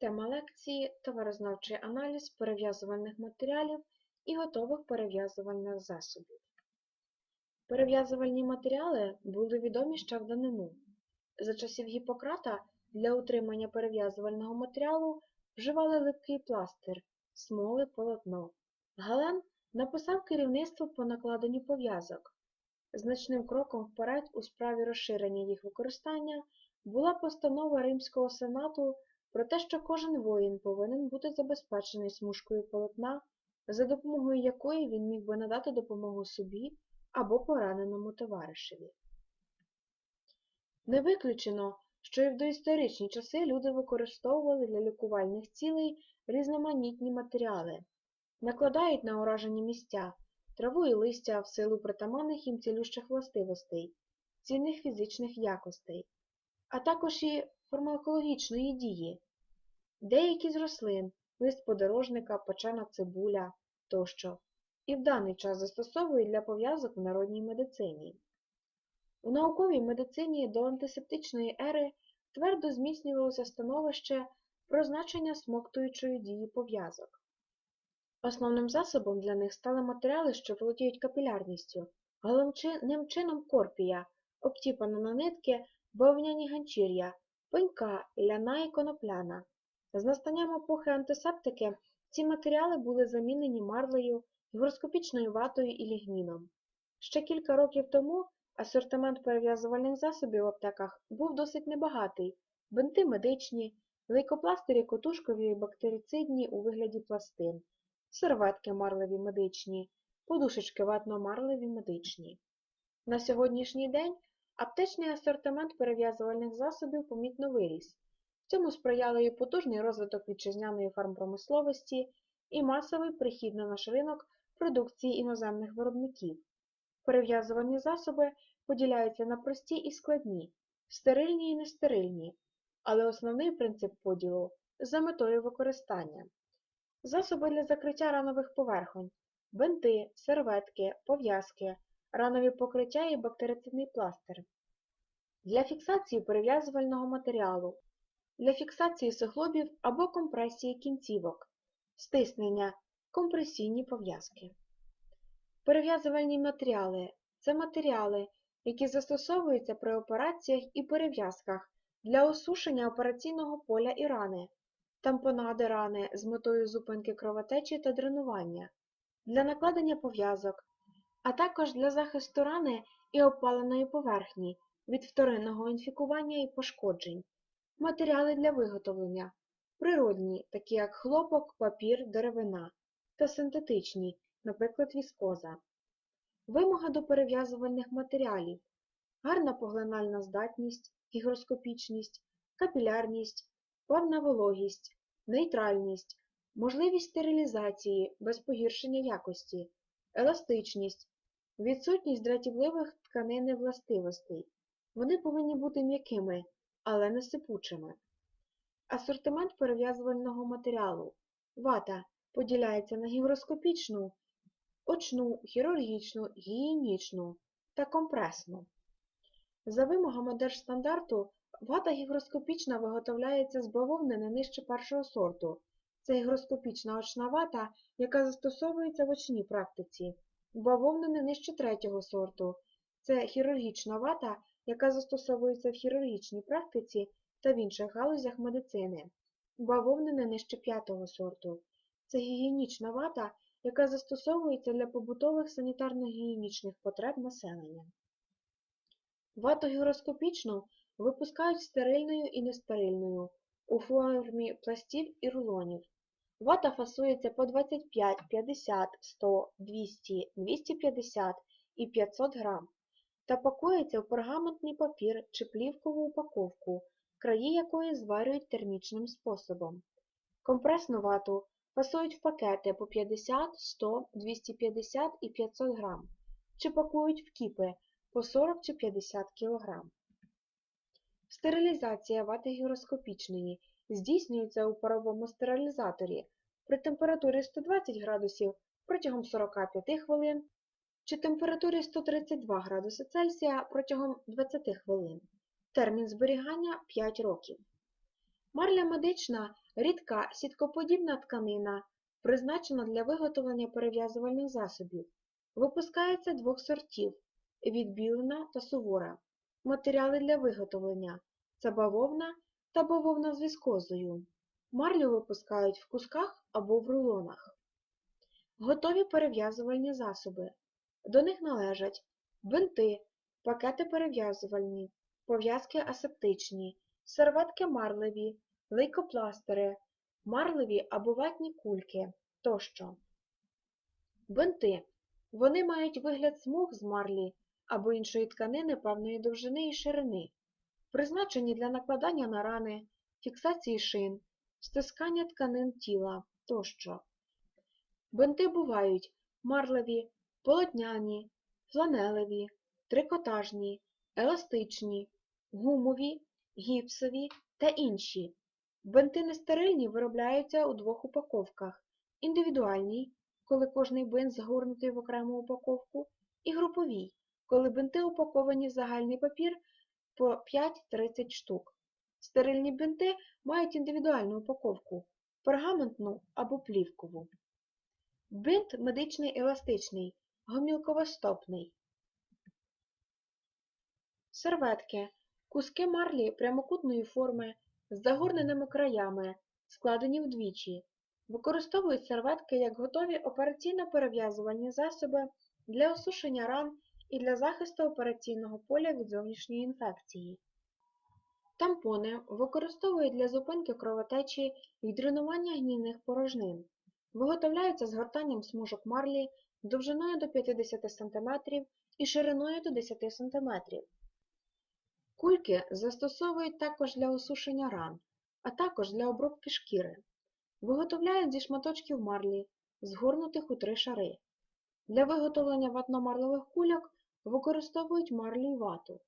Тема лекції товарознавчий аналіз перев'язувальних матеріалів і готових перев'язувальних засобів. Перев'язувальні матеріали були відомі ще в давнину. За часів Гіппократа для утримання перев'язувального матеріалу вживали липкий пластир, смоли, полотно. Гален написав керівництво по накладенню пов'язок. Значним кроком вперед у справі розширення їх використання була постанова Римського сенату про те, що кожен воїн повинен бути забезпечений смужкою полотна, за допомогою якої він міг би надати допомогу собі або пораненому товаришеві. Не виключено, що і в доісторичні часи люди використовували для лікувальних цілей різноманітні матеріали, накладають на уражені місця траву і листя в силу притаманних їм цілющих властивостей, цінних фізичних якостей, а також і фармакологічної дії. Деякі з рослин, лист подорожника, печена цибуля тощо, і в даний час застосовують для пов'язок в народній медицині. У науковій медицині до антисептичної ери твердо зміцнювалося становище про значення смоктуючої дії пов'язок. Основним засобом для них стали матеріали, що володіють капілярністю, головним чином корпія, обтіпана на нитки, бавовняні ганчір'я, пенька, ляна і конопляна. З настанням епохи антисептики ці матеріали були замінені марлею, гігроскопічною ватою і лігніном. Ще кілька років тому асортимент перев'язувальних засобів в аптеках був досить небагатий, бинти медичні, лейкопластирі котушкові і бактерицидні у вигляді пластин, серветки марлеві медичні, подушечки ватно-марлеві медичні. На сьогоднішній день аптечний асортимент перев'язувальних засобів помітно виріс. Цьому сприяли і потужний розвиток вітчизняної фармпромисловості і масовий прихід на наш ринок продукції іноземних виробників. Перев'язувальні засоби поділяються на прості і складні, стерильні і нестерильні, але основний принцип поділу за метою використання. Засоби для закриття ранових поверхонь, бинти, серветки, пов'язки, ранові покриття і бактерицидний пластир. Для фіксації перев'язувального матеріалу, для фіксації суглобів або компресії кінцівок, стиснення, компресійні пов'язки. Перев'язувальні матеріали це матеріали, які застосовуються при операціях і перев'язках для осушення операційного поля і рани, тампонади рани з метою зупинки кровотечі та дренування, для накладення пов'язок, а також для захисту рани і опаленої поверхні від вторинного інфікування і пошкоджень, матеріали для виготовлення, природні, такі як хлопок, папір, деревина, та синтетичні, наприклад, віскоза. Вимога до перев'язувальних матеріалів, гарна поглинальна здатність, гігроскопічність, капілярність, повна вологість, нейтральність, можливість стерилізації без погіршення якості, еластичність, відсутність дратівливих тканин і властивостей. Вони повинні бути м'якими, але не сипучими. Асортимент перев'язувального матеріалу. Вата поділяється на гігроскопічну, очну, хірургічну, гігієнічну та компресну. За вимогами держстандарту, вата гігроскопічна виготовляється з бавовни не нижче першого сорту. Це гігроскопічна очна вата, яка застосовується в очній практиці, бавовни не нижче третього сорту. Це хірургічна вата, яка застосовується в хірургічній практиці та в інших галузях медицини, бавовни не нижче п'ятого сорту. Це гігієнічна вата, яка застосовується для побутових санітарно-гігієнічних потреб населення. Вату гігроскопічну випускають стерильною і нестерильною у формі пластів і рулонів. Вата фасується по 25, 50, 100, 200, 250 і 500 грам та пакується в пергаментний папір чи плівкову упаковку, краї якої зварюють термічним способом. Компресну вату фасують в пакети по 50, 100, 250 і 500 грам, чи пакують в кіпи по 40 чи 50 кг. Стерилізація вати гіроскопічної здійснюється у паровому стерилізаторі при температурі 120 градусів протягом 45 хвилин чи температурі 132 градуси Цельсія протягом 20 хвилин. Термін зберігання 5 років. Марля медична рідка сіткоподібна тканина, призначена для виготовлення перев'язувальних засобів. Випускається двох сортів відбілена та сувора. Матеріали для виготовлення це бавовна та бавовна з віскозою. Марлю випускають в кусках або в рулонах. Готові перев'язувальні засоби. До них належать бинти, пакети перев'язувальні, пов'язки асептичні, серветки марлеві, лейкопластири, марлеві або ватні кульки тощо. Бинти. Вони мають вигляд смуг з марлі або іншої тканини певної довжини і ширини, призначені для накладання на рани, фіксації шин, стискання тканин тіла тощо. Бинти бувають марлеві, полотняні, фланелеві, трикотажні, еластичні, гумові, гіпсові та інші. Бинти нестерильні виробляються у двох упаковках індивідуальній, коли кожний бинт загорнутий в окрему упаковку, і груповій, коли бинти упаковані в загальний папір по 5-30 штук. Стерильні бинти мають індивідуальну упаковку пергаментну або плівкову. Бинт медичний еластичний, гомілковостопний. Серветки. Куски марлі прямокутної форми з загорненими краями, складені вдвічі. Використовують серветки як готові операційно-перев'язувальні засоби для осушення ран і для захисту операційного поля від зовнішньої інфекції. Тампони використовують для зупинки кровотечі і дренування гнійних порожнин. Виготовляються згортанням смужок марлі довжиною до 50 см і шириною до 10 см. Кульки застосовують також для осушення ран, а також для обробки шкіри. Виготовляють зі шматочків марлі, згорнутих у три шари. Для виготовлення ватно-марлевих кульок використовують марлю й вату.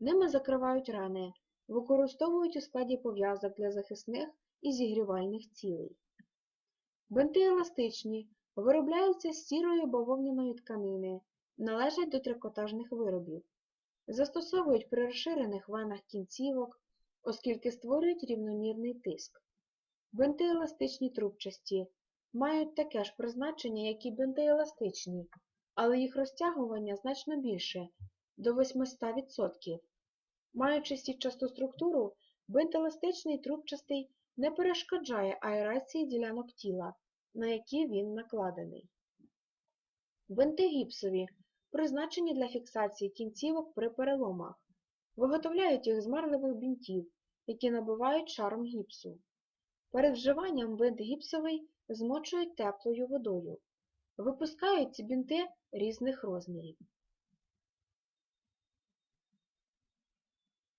Ними закривають рани, використовують у складі пов'язок для захисних і зігрівальних цілей. Бинти еластичні, виробляються з сірої бавовняної тканини, належать до трикотажних виробів. Застосовують при розширених венах кінцівок, оскільки створюють рівномірний тиск. Бинти еластичні трубчасті мають таке ж призначення, як і бинти еластичні, але їх розтягування значно більше до 800%. Маючи сітчасту структуру, бинтеластичний трубчастий не перешкоджає аерації ділянок тіла, на які він накладений. Бинти гіпсові призначені для фіксації кінцівок при переломах. Виготовляють їх з марливих бінтів, які набивають шаром гіпсу. Перед вживанням бинт гіпсовий змочують теплою водою. Випускають бінти різних розмірів.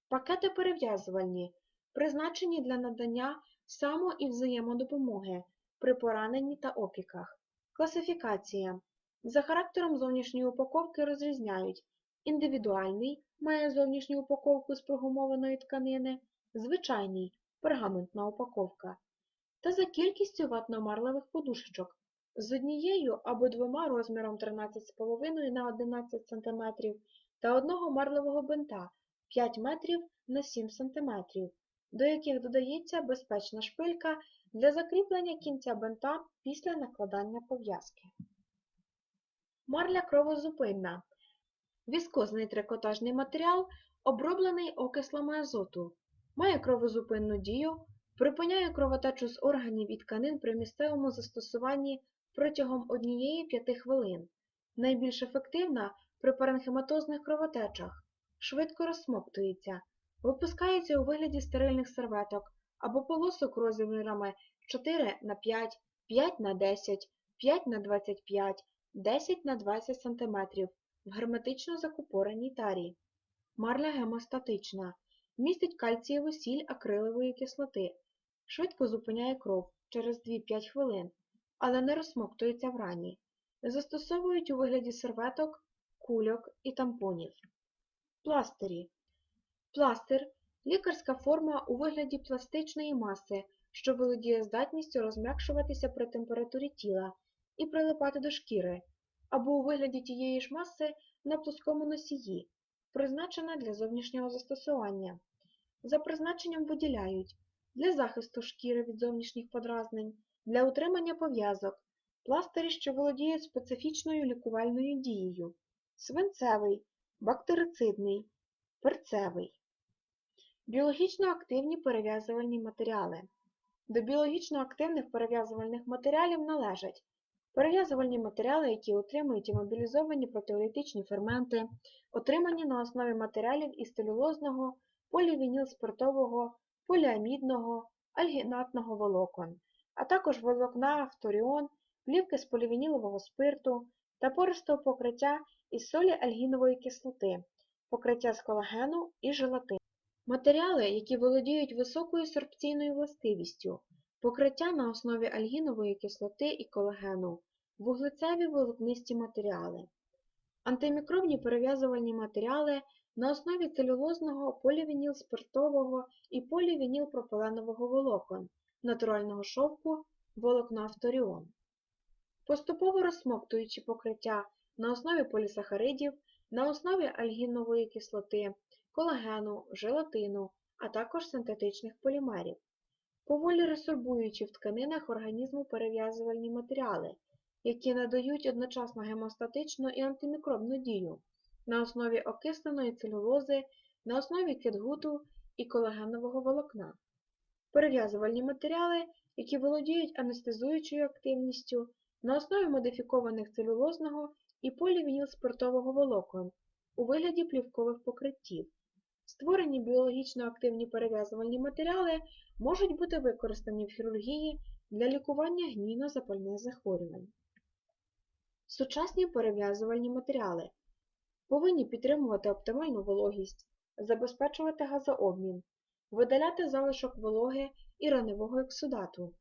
Пакети перев'язувальні призначені для надання само- і взаємодопомоги при пораненні та опіках. Класифікація. За характером зовнішньої упаковки розрізняють індивідуальний має зовнішню упаковку з прогумованої тканини, звичайний пергаментна упаковка та за кількістю ватно-марлевих подушечок з однією або двома розміром 13,5 на 11 см та одного марлевого бинта 5 метрів на 7 см, до яких додається безпечна шпилька для закріплення кінця бинта після накладання пов'язки. Марля кровозупинна. Віскозний трикотажний матеріал, оброблений окислами азоту, має кровозупинну дію, припиняє кровотечу з органів і тканин при місцевому застосуванні протягом 1-5 хвилин. Найбільш ефективна при паренхематозних кровотечах, швидко розсмоктується, випускається у вигляді стерильних серветок або полосок розмірами 4 на 5, 5 на 10, 5 на 25, 10 на 20 см в герметично закупореній тарі. Марля гемостатична. Містить кальцієву сіль акрилової кислоти. Швидко зупиняє кров через 2-5 хвилин, але не розсмоктується в рані. Застосовують у вигляді серветок, кульок і тампонів. Пластирі. Пластир лікарська форма у вигляді пластичної маси, що володіє здатністю розм'якшуватися при температурі тіла і прилипати до шкіри, або у вигляді тієї ж маси на плоскому носії, призначена для зовнішнього застосування. За призначенням виділяють для захисту шкіри від зовнішніх подразнень, для утримання пов'язок, пластирі, що володіють специфічною лікувальною дією, свинцевий, бактерицидний, перцевий. Біологічно активні перев'язувальні матеріали. До біологічно активних перев'язувальних матеріалів належать перев'язувальні матеріали, які утримують і мобілізовані протеолітичні ферменти, отримані на основі матеріалів із целюлозного, полівінілспиртового, поліамідного, альгінатного волокон, а також волокна фторіон, плівки з полівінілового спирту та пористого покриття із солі альгінової кислоти, покриття з колагену і желатину. Матеріали, які володіють високою сорбційною властивістю, покриття на основі альгінової кислоти і колагену, вуглецеві волокнисті матеріали, антимікробні перев'язувальні матеріали на основі целюлозного полівінілспиртового і полівінілпропиленового волокон, натурального шовку, волокна авторіон. Поступово розсмоктуючи покриття на основі полісахаридів, на основі альгінової кислоти, колагену, желатину, а також синтетичних полімерів, поволі ресорбуючи в тканинах організму перев'язувальні матеріали, які надають одночасно гемостатичну і антимікробну дію на основі окисленої целюлози, на основі кетгуту і колагенового волокна, перев'язувальні матеріали, які володіють анестезуючою активністю на основі модифікованих целюлозного і полівінілспиртового волокон у вигляді плівкових покриттів. Створені біологічно активні перев'язувальні матеріали можуть бути використані в хірургії для лікування гнійно-запальних захворювань. Сучасні перев'язувальні матеріали повинні підтримувати оптимальну вологість, забезпечувати газообмін, видаляти залишок вологи і раневого ексудату,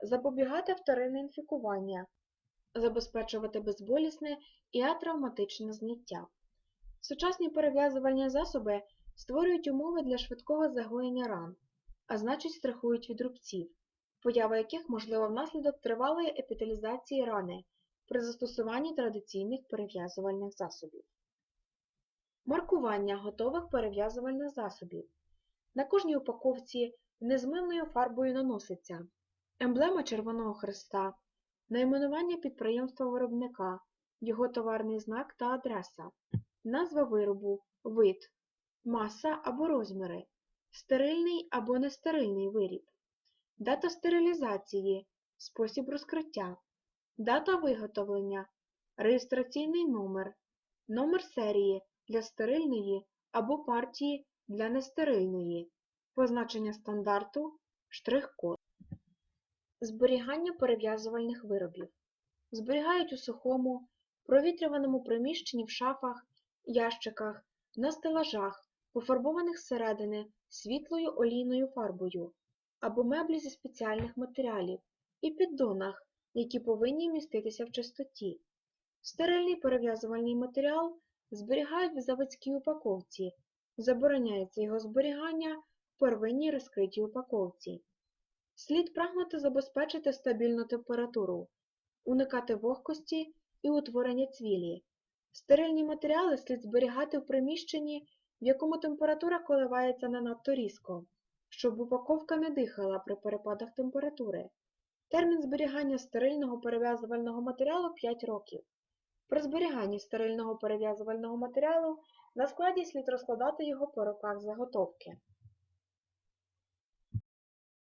запобігати вторинне інфікування, забезпечувати безболісне і атравматичне зняття. Сучасні перев'язувальні засоби створюють умови для швидкого загоєння ран, а значить страхують від рубців, поява яких можлива внаслідок тривалої епіталізації рани при застосуванні традиційних перев'язувальних засобів. Маркування готових перев'язувальних засобів. На кожній упаковці незмивною фарбою наноситься емблема Червоного Хреста, найменування підприємства-виробника, його товарний знак та адреса, назва виробу, вид, маса або розміри, стерильний або нестерильний виріб, дата стерилізації, спосіб розкриття, дата виготовлення, реєстраційний номер, номер серії для стерильної або партії для нестерильної, позначення стандарту, штрих-код. Зберігання перев'язувальних виробів. Зберігають у сухому, провітрюваному приміщенні в шафах, ящиках, на стелажах, пофарбованих зсередини світлою олійною фарбою або меблі зі спеціальних матеріалів і піддонах, які повинні міститися в чистоті. Стерильний перев'язувальний матеріал зберігають в заводській упаковці, забороняється його зберігання в первинній розкритій упаковці. Слід прагнути забезпечити стабільну температуру, уникати вогкості і утворення цвілі. Стерильні матеріали слід зберігати в приміщенні, в якому температура коливається не надто різко, щоб упаковка не дихала при перепадах температури. Термін зберігання стерильного перев'язувального матеріалу 5 років. При зберіганні стерильного перев'язувального матеріалу на складі слід розкладати його по роках заготовки.